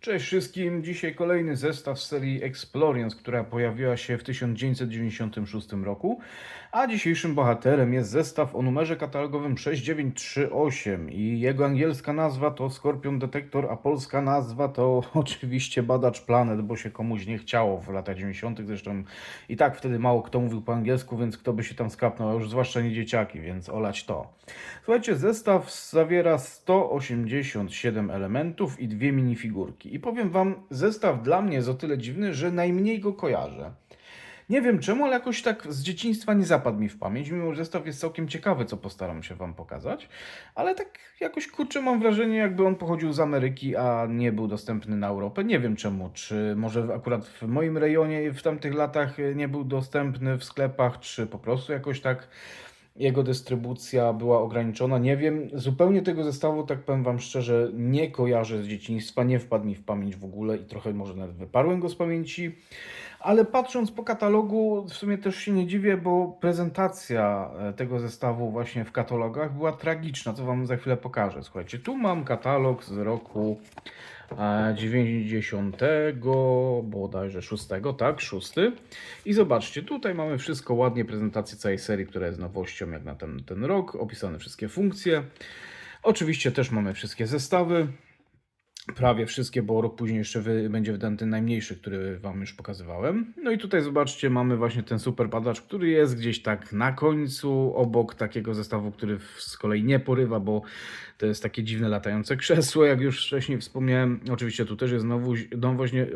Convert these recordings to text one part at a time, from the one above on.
Cześć wszystkim. Dzisiaj kolejny zestaw serii Explorians, która pojawiła się w 1996 roku. A dzisiejszym bohaterem jest zestaw o numerze katalogowym 6938 i jego angielska nazwa to Scorpion Detector, a polska nazwa to oczywiście Badacz Planet, bo się komuś nie chciało w latach 90. Zresztą i tak wtedy mało kto mówił po angielsku, więc kto by się tam skapnął, a już zwłaszcza nie dzieciaki, więc olać to. Słuchajcie, zestaw zawiera 187 elementów i dwie minifigurki. I powiem Wam, zestaw dla mnie jest o tyle dziwny, że najmniej go kojarzę. Nie wiem czemu, ale jakoś tak z dzieciństwa nie zapadł mi w pamięć, mimo że zestaw jest całkiem ciekawy, co postaram się Wam pokazać. Ale tak jakoś kurczę mam wrażenie, jakby on pochodził z Ameryki, a nie był dostępny na Europę. Nie wiem czemu, czy może akurat w moim rejonie w tamtych latach nie był dostępny w sklepach, czy po prostu jakoś tak jego dystrybucja była ograniczona. Nie wiem, zupełnie tego zestawu, tak powiem Wam szczerze, nie kojarzę z dzieciństwa, nie wpadł mi w pamięć w ogóle i trochę może nawet wyparłem go z pamięci. Ale patrząc po katalogu, w sumie też się nie dziwię, bo prezentacja e, tego zestawu właśnie w katalogach była tragiczna, co Wam za chwilę pokażę. Słuchajcie, tu mam katalog z roku 90, bodajże 6, tak, 6. I zobaczcie, tutaj mamy wszystko ładnie, prezentację całej serii, która jest nowością jak na ten, ten rok, opisane wszystkie funkcje. Oczywiście też mamy wszystkie zestawy. Prawie wszystkie, bo rok później jeszcze wy, będzie wydany ten najmniejszy, który Wam już pokazywałem. No i tutaj zobaczcie, mamy właśnie ten super padacz, który jest gdzieś tak na końcu, obok takiego zestawu, który z kolei nie porywa, bo to jest takie dziwne latające krzesło, jak już wcześniej wspomniałem. Oczywiście tu też jest znowu, no właśnie,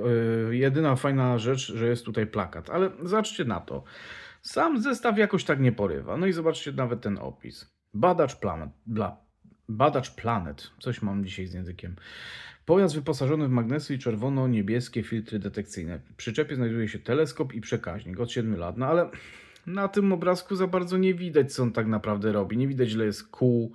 yy, jedyna fajna rzecz, że jest tutaj plakat, ale zobaczcie na to. Sam zestaw jakoś tak nie porywa. No i zobaczcie nawet ten opis. Badacz planet, bla, badacz planet. Coś mam dzisiaj z językiem. Pojazd wyposażony w magnesy i czerwono-niebieskie filtry detekcyjne. W przyczepie znajduje się teleskop i przekaźnik od 7 lat. No ale na tym obrazku za bardzo nie widać, co on tak naprawdę robi. Nie widać, ile jest kół,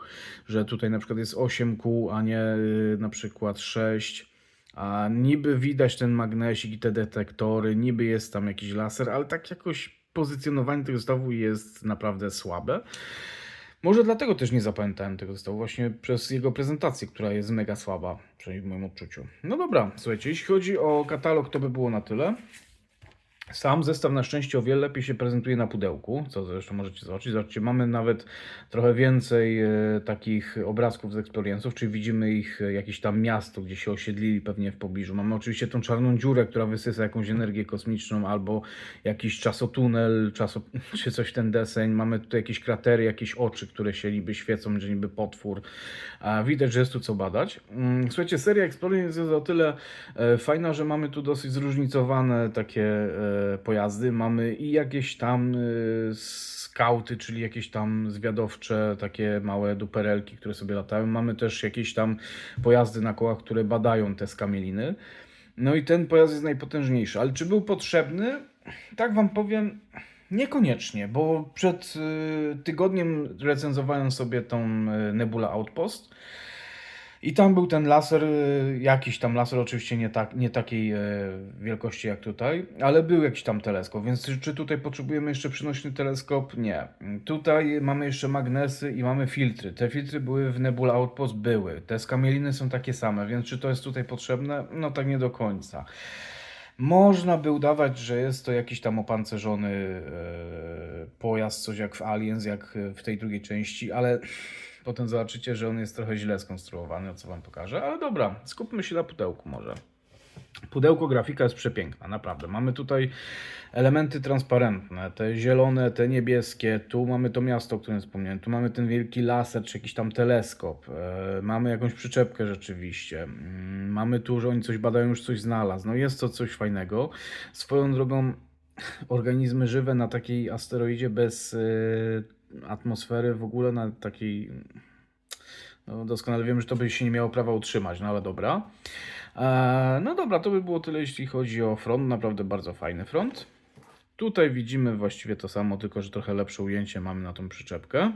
że tutaj na przykład jest 8 kół, a nie y, na przykład 6. A niby widać ten magnesik i te detektory, niby jest tam jakiś laser, ale tak jakoś pozycjonowanie tego zestawu jest naprawdę słabe. Może dlatego też nie zapamiętałem tego zestawu, właśnie przez jego prezentację, która jest mega słaba, przynajmniej w moim odczuciu. No dobra, słuchajcie, jeśli chodzi o katalog, to by było na tyle. Sam zestaw na szczęście o wiele lepiej się prezentuje na pudełku, co zresztą możecie zobaczyć. Zobaczcie, mamy nawet trochę więcej e, takich obrazków z Exploriansów, czyli widzimy ich e, jakieś tam miasto, gdzie się osiedlili pewnie w pobliżu. Mamy oczywiście tą czarną dziurę, która wysysa jakąś energię kosmiczną, albo jakiś czasotunel, czaso, czy coś ten deseń. Mamy tutaj jakieś kratery, jakieś oczy, które się niby świecą, że niby potwór. Widać, że jest tu co badać. Mm, Słuchajcie, seria Explorians jest o tyle e, fajna, że mamy tu dosyć zróżnicowane takie pojazdy. Mamy i jakieś tam e, skauty, czyli jakieś tam zwiadowcze, takie małe duperelki, które sobie latają. Mamy też jakieś tam pojazdy na kołach, które badają te skamieliny. No i ten pojazd jest najpotężniejszy. Ale czy był potrzebny? Tak wam powiem, niekoniecznie, bo przed y, tygodniem recenzowałem sobie tą y, Nebula Outpost. I tam był ten laser, y, jakiś tam laser, oczywiście nie, tak, nie takiej e, wielkości jak tutaj, ale był jakiś tam teleskop, więc czy, tutaj potrzebujemy jeszcze przynośny teleskop? Nie. Tutaj mamy jeszcze magnesy i mamy filtry. Te filtry były w Nebula Outpost, były. Te skamieliny są takie same, więc czy to jest tutaj potrzebne? No tak nie do końca. Można by udawać, że jest to jakiś tam opancerzony e, pojazd, coś jak w Aliens, jak w tej drugiej części, ale potem zobaczycie, że on jest trochę źle skonstruowany, o co wam pokażę. Ale dobra, skupmy się na pudełku może. Pudełko grafika jest przepiękna, naprawdę. Mamy tutaj elementy transparentne, te zielone, te niebieskie. Tu mamy to miasto, o którym wspomniałem. Tu mamy ten wielki laser, czy jakiś tam teleskop. E, mamy jakąś przyczepkę rzeczywiście. Mm, Mamy tu, że oni coś badają, już coś znalazł. No jest to coś fajnego. Swoją drogą organizmy żywe na takiej asteroidzie bez e, atmosfery, w ogóle na takiej no, doskonale wiem, że to by się nie miało prawa utrzymać, no ale dobra. Eee, no dobra, to by było tyle, jeśli chodzi o front. Naprawdę bardzo fajny front. Tutaj widzimy właściwie to samo, tylko że trochę lepsze ujęcie mamy na tą przyczepkę.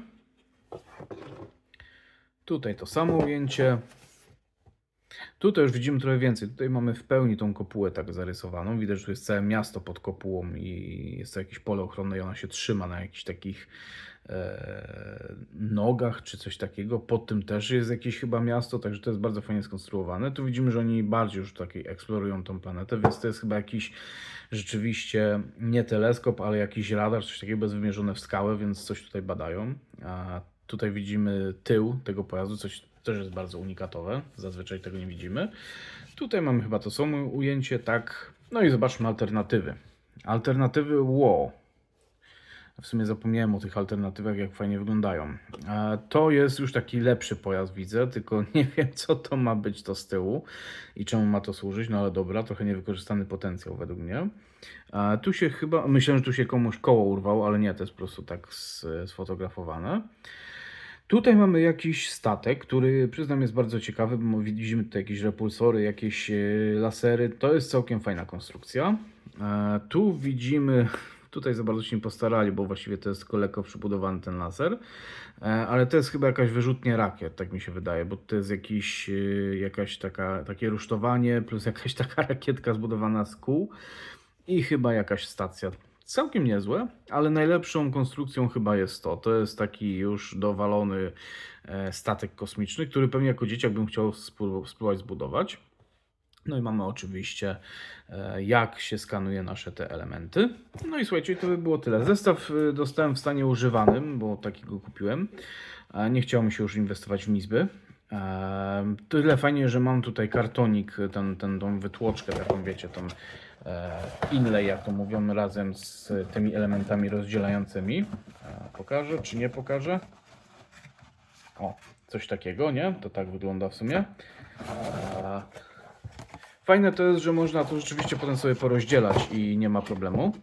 Tutaj to samo ujęcie. Tutaj już widzimy trochę więcej. Tutaj mamy w pełni tą kopułę tak zarysowaną. Widać, że tu jest całe miasto pod kopułą i jest to jakieś pole ochronne i ona się trzyma na jakichś takich nogach czy coś takiego. Pod tym też jest jakieś chyba miasto, także to jest bardzo fajnie skonstruowane. Tu widzimy, że oni bardziej już takiej eksplorują tą planetę, więc to jest chyba jakiś rzeczywiście nie teleskop, ale jakiś radar, coś takiego bezwymierzone w skałę, więc coś tutaj badają. A tutaj widzimy tył tego pojazdu, coś też jest bardzo unikatowe, zazwyczaj tego nie widzimy. Tutaj mamy chyba to samo ujęcie, tak. No i zobaczmy alternatywy. Alternatywy wow. W sumie zapomniałem o tych alternatywach, jak fajnie wyglądają. To jest już taki lepszy pojazd, widzę, tylko nie wiem, co to ma być to z tyłu i czemu ma to służyć. No ale dobra, trochę niewykorzystany potencjał według mnie. Tu się chyba, myślałem, że tu się komuś koło urwało, ale nie, to jest po prostu tak sfotografowane. Tutaj mamy jakiś statek, który przyznam jest bardzo ciekawy, bo widzimy tutaj jakieś repulsory, jakieś e, lasery. To jest całkiem fajna konstrukcja. Tu widzimy, tutaj za bardzo się nie postarali, bo właściwie to jest tylko lekko przybudowany ten laser, E, ale to jest chyba jakaś wyrzutnia rakiet, tak mi się wydaje, bo to jest jakiś, e, jakaś taka, takie rusztowanie plus jakaś taka rakietka zbudowana z kół i chyba jakaś stacja. Całkiem niezłe, ale najlepszą konstrukcją chyba jest to. To jest taki już dowalony e, statek kosmiczny, który pewnie jako dzieciak bym chciał spró- spróbować zbudować. No i mamy oczywiście, e, jak się skanuje nasze te elementy. No i słuchajcie, to by było tyle. Zestaw e, dostałem w stanie używanym, bo takiego kupiłem. E, Nie chciało mi się już inwestować w Mizby. Tyle fajnie, że mam tutaj kartonik, ten, ten, tą wytłoczkę, taką wiecie, tą inlay, jak to mówią, razem z tymi elementami rozdzielającymi. Pokażę, czy nie pokażę? O, coś takiego, nie? To tak wygląda w sumie. Fajne to jest, że można to rzeczywiście potem sobie porozdzielać i nie ma problemu.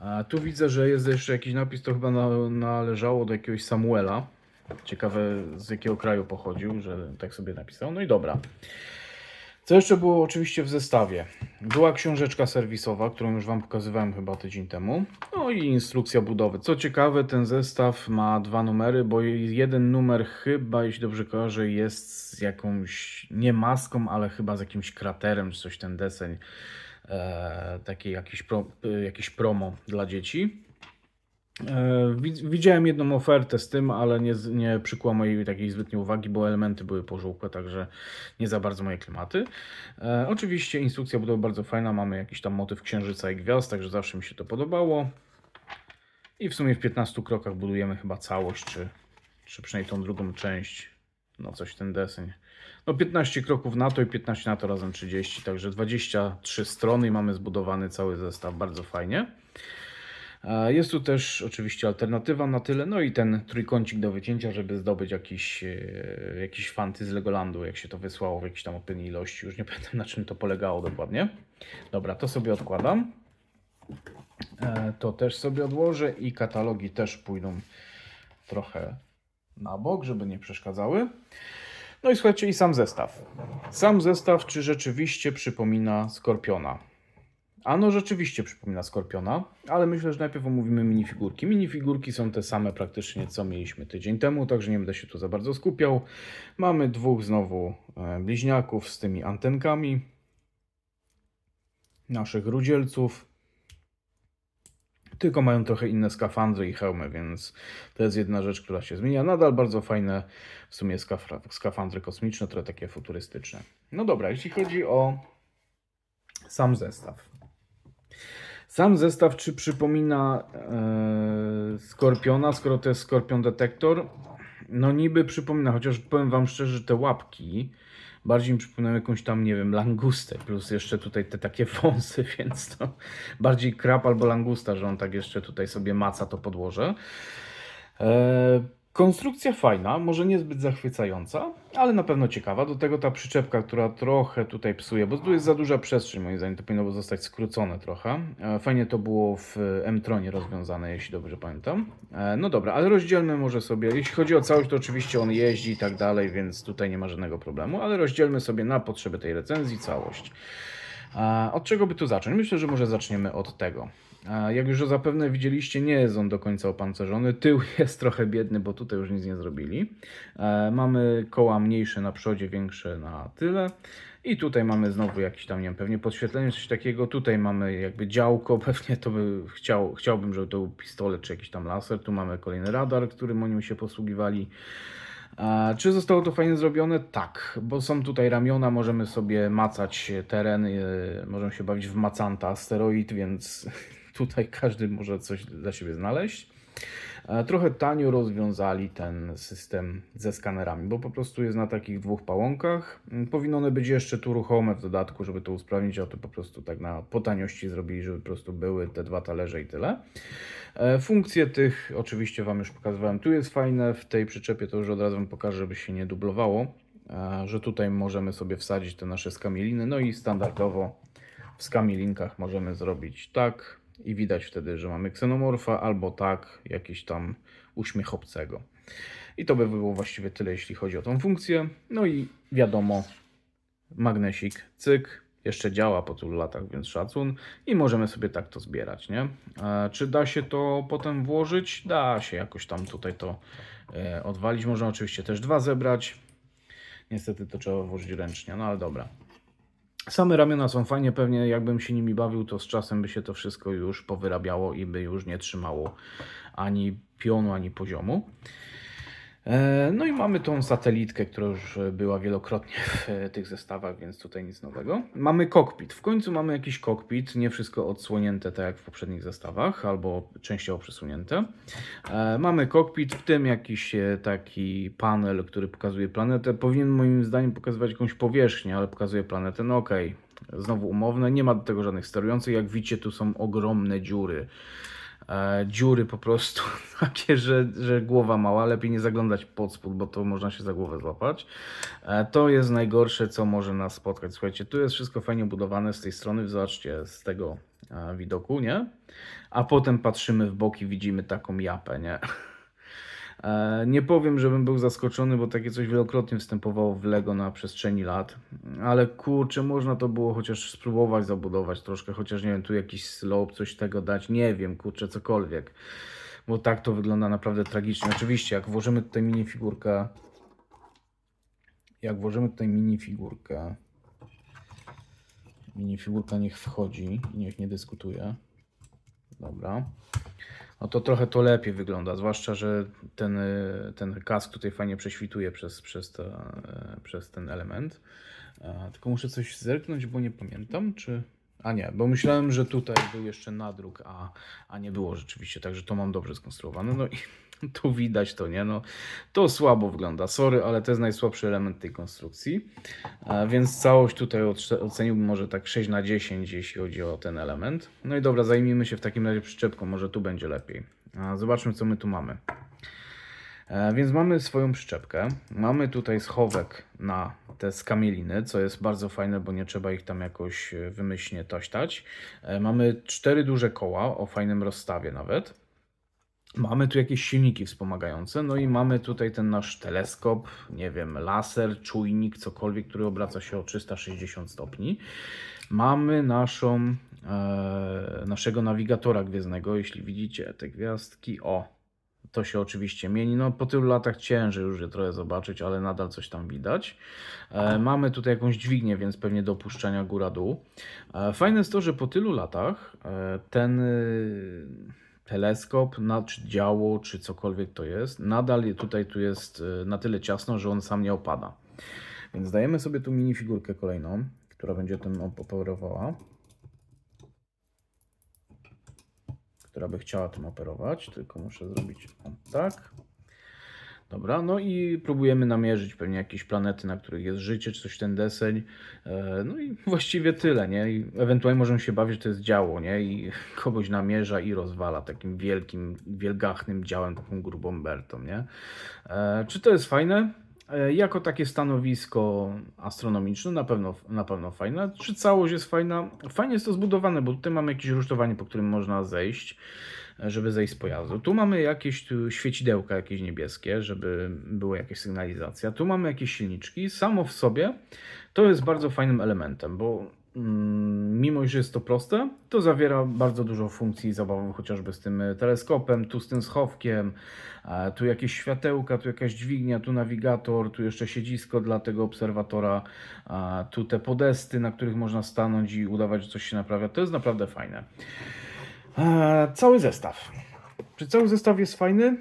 A tu widzę, że jest jeszcze jakiś napis, to chyba na, należało do jakiegoś Samuela. Ciekawe z jakiego kraju pochodził, że tak sobie napisał. No i dobra. Co jeszcze było oczywiście w zestawie? Była książeczka serwisowa, którą już Wam pokazywałem chyba tydzień temu. No i instrukcja budowy. Co ciekawe, ten zestaw ma dwa numery, bo jeden numer chyba, jeśli dobrze kojarzę, jest z jakąś, nie maską, ale chyba z jakimś kraterem, czy coś ten deseń. E, taki jakiś, pro, e, jakiś promo dla dzieci. E, wi- Widziałem jedną ofertę z tym, ale nie, nie przykła mojej takiej zbytniej uwagi, bo elementy były pożółkłe, także nie za bardzo moje klimaty. E, oczywiście instrukcja budowy bardzo fajna, mamy jakiś tam motyw księżyca i gwiazd, także zawsze mi się to podobało. I w sumie w 15 krokach budujemy chyba całość, czy, czy przynajmniej tą drugą część. No coś ten deseń. No 15 kroków na to i 15 na to razem 30, także 23 strony i mamy zbudowany cały zestaw, bardzo fajnie. Jest tu też oczywiście alternatywa na tyle, no i ten trójkącik do wycięcia, żeby zdobyć jakiś, e, jakiś fanty z Legolandu, jak się to wysłało w jakiejś tam odpowiedniej ilości. Już nie pamiętam na czym to polegało dokładnie. Dobra, to sobie odkładam. E, To też sobie odłożę i katalogi też pójdą trochę na bok, żeby nie przeszkadzały. No i słuchajcie, i sam zestaw. Sam zestaw, czy rzeczywiście przypomina Skorpiona? Ano rzeczywiście przypomina Skorpiona, ale myślę, że najpierw omówimy minifigurki. Minifigurki są te same praktycznie, co mieliśmy tydzień temu, także nie będę się tu za bardzo skupiał. Mamy dwóch znowu e, bliźniaków z tymi antenkami. Naszych rudzielców. Tylko mają trochę inne skafandry i hełmy, więc to jest jedna rzecz, która się zmienia. Nadal bardzo fajne w sumie skafandry kosmiczne, trochę takie futurystyczne. No dobra, jeśli chodzi o sam zestaw. Sam zestaw czy przypomina e, Skorpiona, skoro to jest Skorpion Detektor? No niby przypomina, chociaż powiem Wam szczerze, te łapki bardziej mi przypominają jakąś tam, nie wiem, langustę, plus jeszcze tutaj te takie wąsy, więc to bardziej krab albo langusta, że on tak jeszcze tutaj sobie maca to podłoże. E, konstrukcja fajna, może niezbyt zachwycająca, ale na pewno ciekawa. Do tego ta przyczepka, która trochę tutaj psuje, bo tu jest za duża przestrzeń, moim zdaniem, to powinno zostać skrócone trochę. E, Fajnie to było w M-Tronie rozwiązane, jeśli dobrze pamiętam. E, No dobra, ale rozdzielmy może sobie, jeśli chodzi o całość, to oczywiście on jeździ i tak dalej, więc tutaj nie ma żadnego problemu, ale rozdzielmy sobie na potrzeby tej recenzji całość. Od czego by tu zacząć? Myślę, że może zaczniemy od tego. A Jak już zapewne widzieliście, nie jest on do końca opancerzony. Tył jest trochę biedny, bo tutaj już nic nie zrobili. E, Mamy koła mniejsze na przodzie, większe na tyle. I tutaj mamy znowu jakiś tam, nie wiem, pewnie podświetlenie, coś takiego. Tutaj mamy jakby działko, pewnie to by chciał, chciałbym, żeby to był pistolet czy jakiś tam laser. Tu mamy kolejny radar, którym oni się posługiwali. Czy zostało to fajnie zrobione? Tak, bo są tutaj ramiona, możemy sobie macać teren, yy, możemy się bawić w macanta asteroid, więc tutaj każdy może coś dla siebie znaleźć. E, Trochę tanio rozwiązali ten system ze skanerami, bo po prostu jest na takich dwóch pałonkach. Mm, Powinno one być jeszcze tu ruchome w dodatku, żeby to usprawnić, a to po prostu tak na po taniości zrobili, żeby po prostu były te dwa talerze i tyle. E, Funkcje tych oczywiście Wam już pokazywałem. Tu jest fajne, w tej przyczepie to już od razu Wam pokażę, żeby się nie dublowało, e, że tutaj możemy sobie wsadzić te nasze skamieliny, no i standardowo w skamielinkach możemy zrobić tak i widać wtedy, że mamy ksenomorfa, albo tak, jakiś tam uśmiech obcego. I to by było właściwie tyle, jeśli chodzi o tą funkcję. No i wiadomo, magnesik, cyk, jeszcze działa po tylu latach, więc szacun. I możemy sobie tak to zbierać, nie? E, czy da się to potem włożyć? Da się jakoś tam tutaj to e, odwalić. Można oczywiście też dwa zebrać. Niestety to trzeba włożyć ręcznie, no ale dobra. Same ramiona są fajnie, pewnie jakbym się nimi bawił, to z czasem by się to wszystko już powyrabiało i by już nie trzymało ani pionu, ani poziomu. E, No i mamy tą satelitkę, która już była wielokrotnie w e, tych zestawach, więc tutaj nic nowego. Mamy kokpit. W końcu mamy jakiś kokpit, nie wszystko odsłonięte tak jak w poprzednich zestawach, albo częściowo przesunięte. E, Mamy kokpit, w tym jakiś e, taki panel, który pokazuje planetę. Powinien moim zdaniem pokazywać jakąś powierzchnię, ale pokazuje planetę. No okej, znowu umowne, nie ma do tego żadnych sterujących. Jak widzicie, tu są ogromne dziury e, dziury po prostu takie, że, że głowa mała, lepiej nie zaglądać pod spód, bo to można się za głowę złapać. E, to jest najgorsze, co może nas spotkać. Słuchajcie, tu jest wszystko fajnie budowane z tej strony, zobaczcie, z tego e, widoku, nie? A potem patrzymy w boki, widzimy taką japę, nie? E, Nie powiem, żebym był zaskoczony, bo takie coś wielokrotnie występowało w Lego na przestrzeni lat, ale kurczę, można to było chociaż spróbować zabudować troszkę, chociaż nie wiem, tu jakiś slope, coś tego dać, nie wiem, kurczę, cokolwiek, bo tak to wygląda naprawdę tragicznie. Oczywiście, jak włożymy tutaj minifigurkę, jak włożymy tutaj minifigurkę, minifigurka niech wchodzi i niech nie dyskutuje. Dobra. No to trochę to lepiej wygląda, zwłaszcza, że ten, y, ten kask tutaj fajnie prześwituje przez, przez, y, przez ten element. Tylko muszę coś zerknąć, bo nie pamiętam, czy... A nie, bo myślałem, że tutaj był jeszcze nadruk, a, a nie było rzeczywiście, także to mam dobrze skonstruowane. No i tu widać to, nie? No, to słabo wygląda, sorry, ale to jest najsłabszy element tej konstrukcji. Więc całość tutaj oceniłbym może tak 6 na 10, jeśli chodzi o ten element. No i dobra, zajmijmy się w takim razie przyczepką, może tu będzie lepiej. A Zobaczmy, co my tu mamy. E, Więc mamy swoją przyczepkę. Mamy tutaj schowek na te skamieliny, co jest bardzo fajne, bo nie trzeba ich tam jakoś e, wymyślnie tośtać. E, Mamy cztery duże koła o fajnym rozstawie nawet. Mamy tu jakieś silniki wspomagające, no i mamy tutaj ten nasz teleskop, nie wiem, laser, czujnik, cokolwiek, który obraca się o 360 stopni. Mamy naszą, e, naszego nawigatora gwiezdnego, jeśli widzicie te gwiazdki, o, to się oczywiście mieni. No, po tylu latach ciężej już je trochę zobaczyć, ale nadal coś tam widać. E, mamy tutaj jakąś dźwignię, więc pewnie do opuszczania góra-dół. E, fajne jest to, że po tylu latach e, ten y, teleskop, na, czy działo, czy cokolwiek to jest, nadal tutaj tu jest y, na tyle ciasno, że on sam nie opada. Więc dajemy sobie tu minifigurkę kolejną, która będzie tym op- operowała. Która by chciała tym operować, tylko muszę zrobić tak. Dobra, no i próbujemy namierzyć pewnie jakieś planety, na których jest życie, czy coś ten deseń. E, No i właściwie tyle, nie? I ewentualnie możemy się bawić, że to jest działo, nie? I kogoś namierza i rozwala takim wielkim, wielgachnym działem, taką grubą bertą, nie? E, Czy to jest fajne? E, Jako takie stanowisko astronomiczne na pewno, na pewno fajne. Czy całość jest fajna? Fajnie jest to zbudowane, bo tutaj mamy jakieś rusztowanie, po którym można zejść, e, żeby zejść z pojazdu. Tu mamy jakieś tu świecidełka jakieś niebieskie, żeby była jakaś sygnalizacja. Tu mamy jakieś silniczki. Samo w sobie to jest bardzo fajnym elementem, bo mimo iż jest to proste, to zawiera bardzo dużo funkcji zabawowych, chociażby z tym e, teleskopem, tu z tym schowkiem, e, tu jakieś światełka, tu jakaś dźwignia, tu nawigator, tu jeszcze siedzisko dla tego obserwatora, tu te podesty, na których można stanąć i udawać, że coś się naprawia. To jest naprawdę fajne. E, Cały zestaw. Czy cały zestaw jest fajny?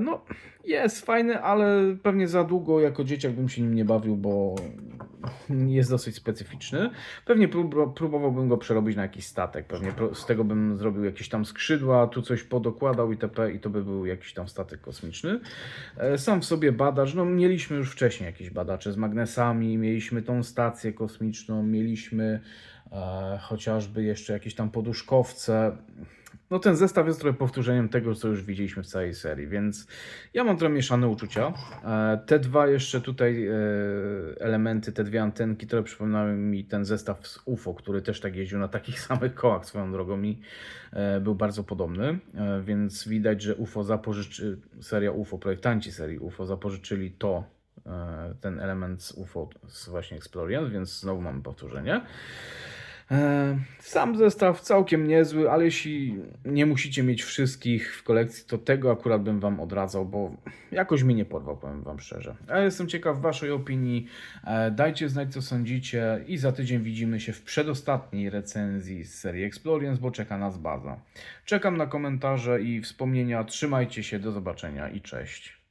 No, jest fajny, ale pewnie za długo jako dzieciak bym się nim nie bawił, bo jest dosyć specyficzny. Pewnie prób, próbowałbym go przerobić na jakiś statek. Pewnie z tego bym zrobił jakieś tam skrzydła, tu coś podokładał itp. i to by był jakiś tam statek kosmiczny. E, Sam w sobie badacz, no mieliśmy już wcześniej jakieś badacze z magnesami, mieliśmy tą stację kosmiczną, mieliśmy e, chociażby jeszcze jakieś tam poduszkowce. No ten zestaw jest trochę powtórzeniem tego, co już widzieliśmy w całej serii, więc ja mam trochę mieszane uczucia. E, Te dwa jeszcze tutaj e, elementy, te dwie antenki, które przypominały mi ten zestaw z UFO, który też tak jeździł na takich samych kołach swoją drogą i e, był bardzo podobny, więc widać, że UFO zapożyczy, seria UFO, projektanci serii UFO zapożyczyli to, ten element z UFO z właśnie Explorians, więc znowu mamy powtórzenie. E, Sam zestaw całkiem niezły, ale jeśli nie musicie mieć wszystkich w kolekcji, to tego akurat bym Wam odradzał, bo jakoś mi nie porwał, powiem Wam szczerze. Ja jestem ciekaw Waszej opinii. E, Dajcie znać, co sądzicie, i za tydzień widzimy się w przedostatniej recenzji z serii Explorians, bo czeka nas baza. Czekam na komentarze i wspomnienia. Trzymajcie się, do zobaczenia i cześć.